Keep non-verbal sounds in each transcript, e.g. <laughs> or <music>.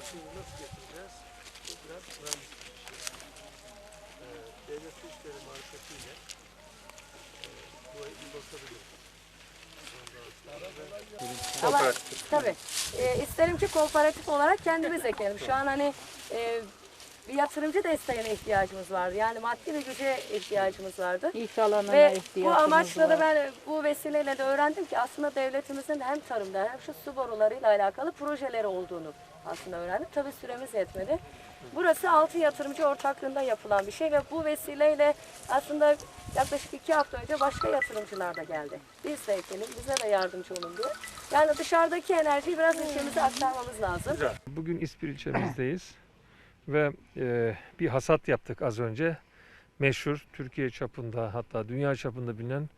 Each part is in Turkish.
tekniğini nasıl getireceğiz? Bu biraz mühendislik işi. Ee, devlet su işleri marifetiyle e, burayı bir sonra Ama tabii e, isterim ki kooperatif olarak kendimiz ekelim. Şu an hani e, bir yatırımcı desteğine ihtiyacımız vardı. Yani maddi bir güce ihtiyacımız vardı. İş alanına Ve bu amaçla da ben bu vesileyle de öğrendim ki aslında devletimizin hem tarımda hem şu su borularıyla alakalı projeleri olduğunu aslında öğrendim. Tabii süremiz yetmedi. Burası altı yatırımcı ortaklığında yapılan bir şey ve bu vesileyle aslında yaklaşık iki hafta önce başka yatırımcılar da geldi. Biz de ekelim, bize de yardımcı olun diye. Yani dışarıdaki enerjiyi biraz ilçemize aktarmamız lazım. Bugün İspir ilçemizdeyiz ve e, bir hasat yaptık az önce. Meşhur Türkiye çapında hatta dünya çapında bilinen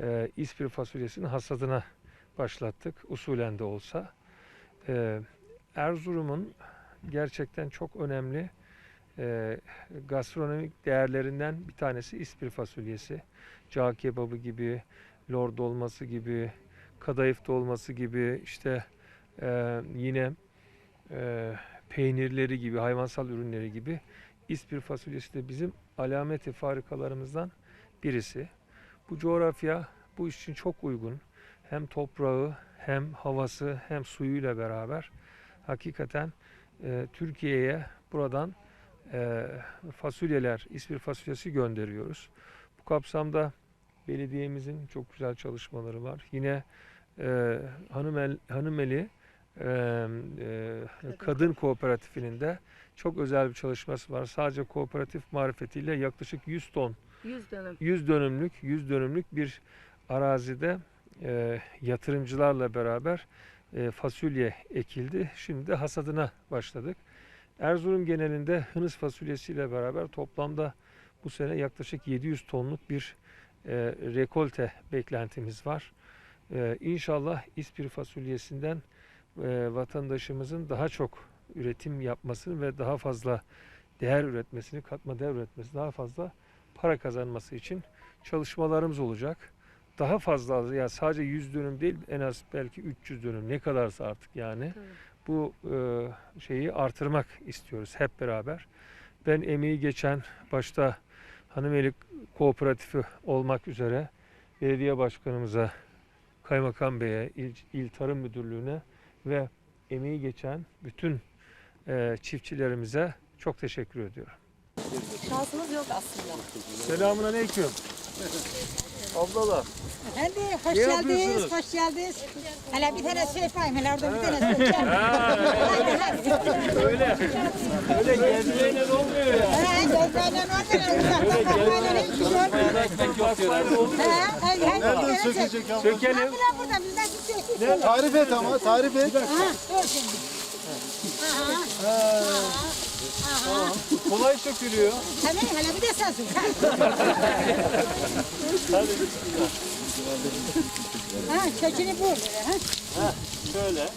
e, İspir fasulyesinin hasadına başlattık usulen de olsa. E, Erzurum'un gerçekten çok önemli e, gastronomik değerlerinden bir tanesi İspir fasulyesi. Cağ kebabı gibi, lor dolması gibi, kadayıf dolması gibi işte e, yine e, peynirleri gibi, hayvansal ürünleri gibi İspir fasulyesi de bizim alameti farikalarımızdan birisi. Bu coğrafya bu iş için çok uygun. Hem toprağı, hem havası, hem suyuyla beraber hakikaten e, Türkiye'ye buradan e, fasulyeler, İspir fasulyesi gönderiyoruz. Bu kapsamda belediyemizin çok güzel çalışmaları var. Yine e, Hanımel, Hanımeli e, e, kadın kooperatifinin de çok özel bir çalışması var. Sadece kooperatif marifetiyle yaklaşık 100 ton, 100 dönüm. 100 dönümlük, 100 dönümlük bir arazide e, yatırımcılarla beraber fasulye ekildi. Şimdi de hasadına başladık. Erzurum genelinde hınıs fasulyesiyle beraber toplamda bu sene yaklaşık 700 tonluk bir e, rekolte beklentimiz var. E, inşallah İspir fasulyesinden e, vatandaşımızın daha çok üretim yapmasını ve daha fazla değer üretmesini, katma değer üretmesi, daha fazla para kazanması için çalışmalarımız olacak. Daha fazla ya sadece 100 dönüm değil en az belki 300 dönüm ne kadarsa artık yani Tabii. bu e, şeyi artırmak istiyoruz hep beraber. Ben emeği geçen başta Hanımeli Kooperatifi olmak üzere belediye başkanımıza, kaymakam beye, il, il tarım müdürlüğüne ve emeği geçen bütün e, çiftçilerimize çok teşekkür ediyorum. Şansımız yok aslında. Selamun aleyküm. Ablalar. <laughs> Efendim hoş Ne geldiniz, yapıyorsunuz? hoş geldiniz. Hele bir tane şey yapayım, hele orada bir tane şey yapayım. Öyle. Öyle gezmeyle olmuyor ya. He, gözlerden orada, uzaktan bakmayla hiç görmüyor. Ekmek yok diyorlar. He, he, he, Nereden gelecek. sökecek? Sökelim. Kapılar burada, bizden kimse yok. Tarif et ama tarif et. Ha, dur şimdi. Kolay sökülüyor. Hele, hele bir de sen sür. Ha, kökünü bul. Ha. Şöyle.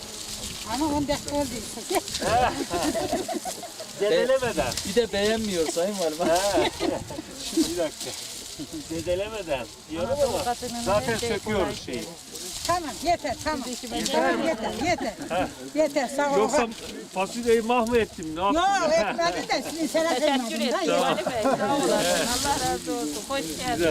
Ama 10 dakika oldu. Zedelemeden. Bir de beğenmiyor Sayın Valim. bir dakika. Zedelemeden diyorum ama zaten söküyoruz şeyi. Tamam, yeter, tamam. Tamam, yeter, yeter. Yeter, sağ ol. Yoksa fasulyeyi mahvettim. Ne yaptım? Yok, etmedi de sizin sana Teşekkür ederim Ali Bey. Sağ olasın. Allah razı olsun. Hoş geldin.